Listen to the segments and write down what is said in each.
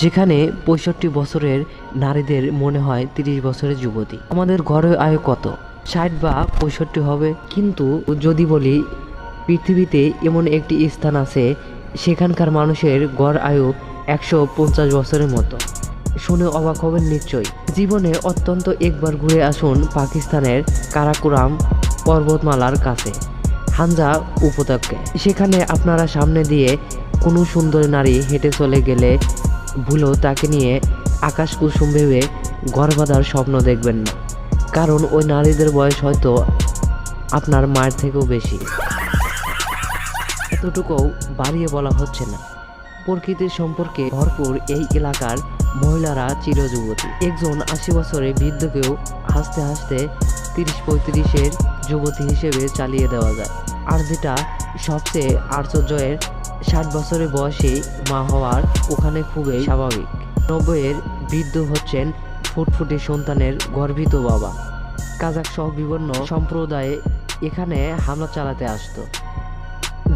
যেখানে পঁয়ষট্টি বছরের নারীদের মনে হয় তিরিশ বছরের যুবতী। আমাদের ঘরে আয়ু কত? ষাট বা পঁয়ষট্টি হবে। কিন্তু যদি বলি, পৃথিবীতে এমন একটি স্থান আছে, সেখানকার মানুষের গড় আয়ু একশো পঞ্চাশ বছরের মতো। শুনে অবাক হবেন নিশ্চয়ই। জীবনে অত্যন্ত একবার ঘুরে আসুন পাকিস্তানের কারাকুরাম পর্বতমালার কাছে, হানজা উপত্যকে সেখানে আপনারা সামনে দিয়ে কোনো সুন্দর নারী হেঁটে চলে গেলে ভুলেও তাকে নিয়ে আকাশ কুসুম ভেবে ঘর বাঁধার স্বপ্ন দেখবেন না। কারণ ওই নারীদের বয়স হয়তো আপনার মায়ের থেকেও বেশি। এতটুকুও বাড়িয়ে বলা হচ্ছে না। প্রকৃতির সম্পর্কে ভরপুর এই এলাকার মহিলারা চিরযুবতী। একজন আশি বছরের বৃদ্ধকেও হাসতে হাসতে তিরিশ পঁয়ত্রিশের যুবতী হিসেবে চালিয়ে দেওয়া যায়। আর যেটা সবচেয়ে আশ্চর্যের ষাট বছরের বয়সে মা হওয়ার ওখানে খুবই স্বাভাবিক। নব্বইয়ের বৃদ্ধ হচ্ছেন ফুটফুটে সন্তানের গর্বিত বাবা। কাজাক সহ বিভিন্ন সম্প্রদায়ে এখানে হামলা চালাতে আসতো।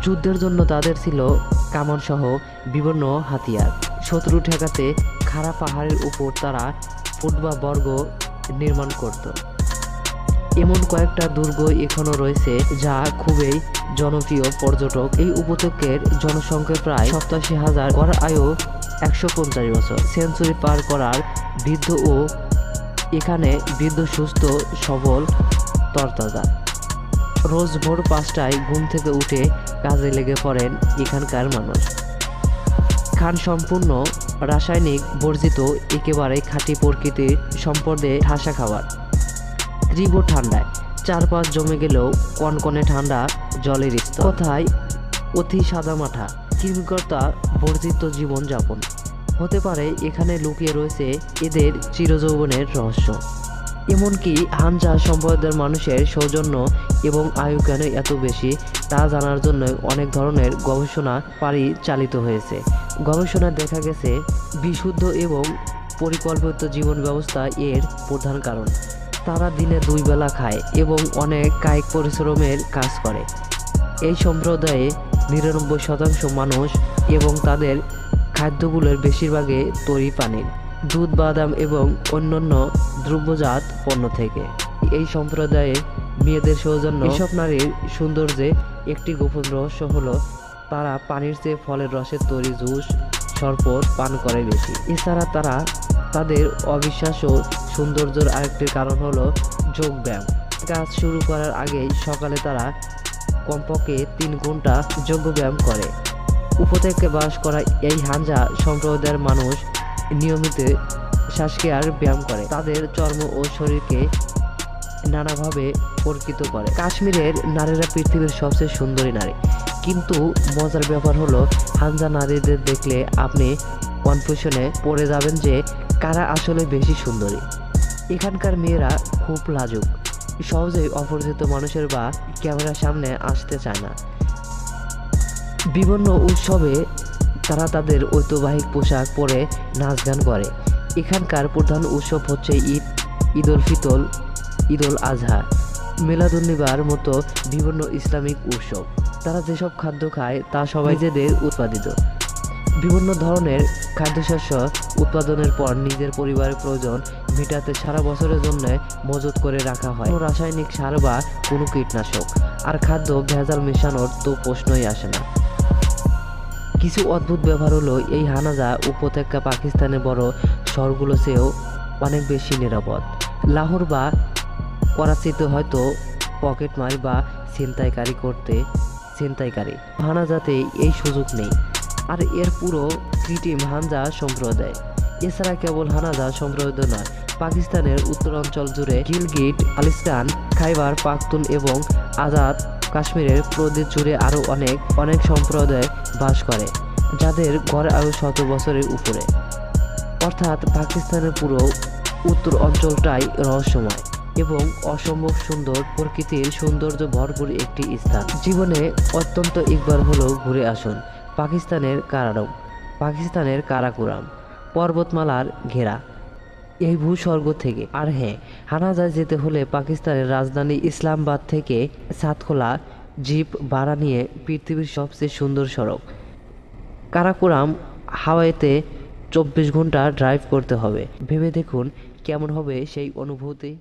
যুদ্ধের জন্য তাদের ছিল কামান সহ বিভিন্ন হাতিয়ার। শত্রু ঠেকাতে খাড়া পাহাড়ের উপর তারা ফুট বা বর্গ নির্মাণ করত। এমন কয়েকটা দুর্গ এখনও রয়েছে যা খুবই জনপ্রিয় পর্যটক। এই উপত্যকের জনসংখ্যা প্রায় সপ্তাশি হাজার, গড় আয়ু একশো পঞ্চাশ বছর। সেঞ্চুরি পার করার বৃদ্ধ ও এখানে বৃদ্ধ, সুস্থ, সবল, তরতাজা। রোজ ভোর পাঁচটায় ঘুম থেকে উঠে কাজে লেগে পড়েন এখানকার মানুষ। খান সম্পূর্ণ রাসায়নিক বর্জিত, একেবারে খাঁটি প্রকৃতির সম্পদে ঠাসা খাবার। তীব্র ঠান্ডায়। চারপাশ জমে গেলেও কনকনে ঠান্ডা জলের স্তর। কোথায় অতি সাদামাঠা কৃমিকর্তা বর্জিত জীবনযাপন। হতে পারে এখানে লুকিয়ে রয়েছে এদের চিরযৌবনের রহস্য। এমনকি হানজা সম্প্রদায়ের মানুষের সৌজন্য এবং আয়ু কেন এত বেশি, তা জানার জন্য অনেক ধরনের গবেষণা পারি চালিত হয়েছে। গবেষণায় দেখা গেছে, বিশুদ্ধ এবং পরিকল্পিত জীবন ব্যবস্থা এর প্রধান কারণ। তারা দিনে দুই বেলা খায় এবং অনেক কায়িক পরিশ্রমের কাজ করে। এই সম্প্রদায়ে নিরানব্বই শতাংশ মানুষ এবং তাদের খাদ্যগুলোর বেশিরভাগই তৈরি পানির, দুধ, বাদাম এবং অন্যান্য দ্রব্যজাত পণ্য থেকে। এই সম্প্রদায়ে মেয়েদের সৌজন্য এসব নারীর সৌন্দর্যে একটি গোপন রহস্য হলো, তারা পানির চেয়ে ফলের রসের তৈরি জুস, শরবত পান করে বেশি। এছাড়া তারা তাদের অবিশ্বাস্য সৌন্দর্যের আরেকটি কারণ হলো যোগ ব্যায়াম কাজ শুরু করার আগেই সকালে তারা কমপক্ষে তিন ঘণ্টা যোগ ব্যায়াম করে। উপত্যকে বাস করা এই হাঞ্জা সম্প্রদায়ের মানুষ নিয়মিত শ্বাসক্রিয়ার ব্যায়াম করে। তাদের চর্ম ও শরীরকে নানাভাবে পরিচিত করে। কাশ্মীরের নারীরা পৃথিবীর সবচেয়ে সুন্দরী নারী। কিন্তু মজার ব্যাপার হলো, হানজা নারীদের দেখলে আপনি কনফিউশনে পড়ে যাবেন যে কারা আসলে বেশি সুন্দরী? এখানকার মেয়েরা খুব লাজুক। সহজেই অপরিচিত মানুষের বা ক্যামেরার সামনে আসতে চায় না। বিভিন্ন উৎসবে তারা তাদের ঐতিহ্যবাহী পোশাক পরে নাচ গান করে। এখানকার প্রধান উৎসব হচ্ছে ঈদ ঈদ উল ফিতর ঈদ উল আজহা। মেলাদুন্নিবার মতো বিভিন্ন ইসলামিক উৎসব। তারা যেসব খাদ্য খায় তা সবাই নিজেদের উৎপাদিত। বিভিন্ন ধরনের খাদ্যশস্য উৎপাদনের পর নিজের পরিবারের প্রয়োজন মেটাতে সারা বছরের জন্য মজুত করে রাখা হয়। রাসায়নিক সার বা কোনো কীটনাশক। আর খাদ্য ভেজাল মেশানোর তো প্রশ্নই আসে না। কিছু অদ্ভুত ব্যাপার হলো এই হানাজা উপত্যকা পাকিস্তানের বড় শহরগুলো চেয়েও অনেক বেশি নিরাপদ। লাহোর বা করাচিতে হয়তো পকেটমার বা ছিনতাইকারী করতে ছিনতাইকারী। হানাজাতে এই সুযোগ নেই। আর এর পুরো কৃত্রিম হানজা সম্প্রদায়। এছাড়া কেবল হানাজা সম্প্রদায় নয়, পাকিস্তানের উত্তরাঞ্চল জুড়ে গিলগিট, আলিস্তান, খাইবার, পাখতুন এবং আজাদ কাশ্মীরের প্রদেশ জুড়ে আরও অনেক অনেক সম্প্রদায় বাস করে, যাদের গড় আয়ু শত বছরের উপরে। অর্থাৎ পাকিস্তানের পুরো উত্তর অঞ্চলটাই রহস্যময় এবং অসম্ভব সুন্দর প্রকৃতির সৌন্দর্য ভরপুর একটি স্থান। জীবনে অত্যন্ত একবার হলেও ঘুরে আসুন পাকিস্তানের কারারম, পাকিস্তানের কারাকুরাম, পর্বতমালার ঘেরা। এই ভূস্বর্গ থেকে, আর হ্যাঁ হানাজায় যেতে হলে পাকিস্তানের রাজধানী ইসলামাবাদ থেকে সাতখোলা জিপ ভাড়া নিয়ে পৃথিবীর সবচেয়ে সুন্দর সড়ক। কারাকুরাম হাওয়াইতে চব্বিশ ঘণ্টা ড্রাইভ করতে হবে। ভেবে দেখুন কেমন হবে সেই অনুভূতি।